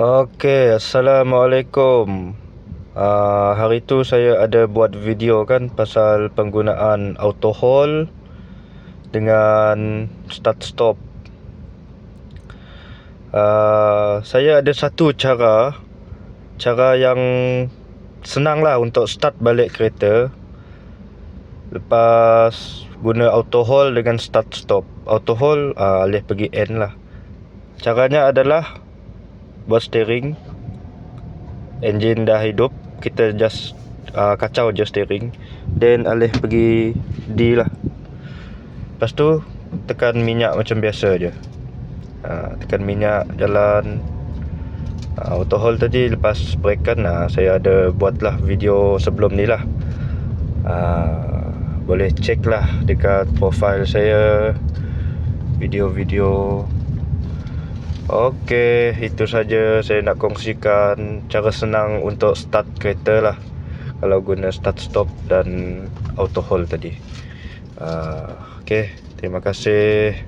Okey, Assalamualaikum. Uh, hari tu saya ada buat video kan pasal penggunaan auto hold dengan start stop. Uh, saya ada satu cara cara yang senang lah untuk start balik kereta lepas guna auto hold dengan start stop auto hold uh, alih pergi N lah caranya adalah buat steering engine dah hidup kita just uh, kacau je steering. Then alih pergi D lah. Lepas tu tekan minyak macam biasa je. Uh, tekan minyak jalan. Uh, auto hold tadi lepas break kan uh, saya ada buat lah video sebelum ni lah. Uh, boleh cek lah dekat profile saya video-video Okey, itu saja saya nak kongsikan cara senang untuk start kereta lah kalau guna start stop dan auto hold tadi. Uh, Okey, terima kasih.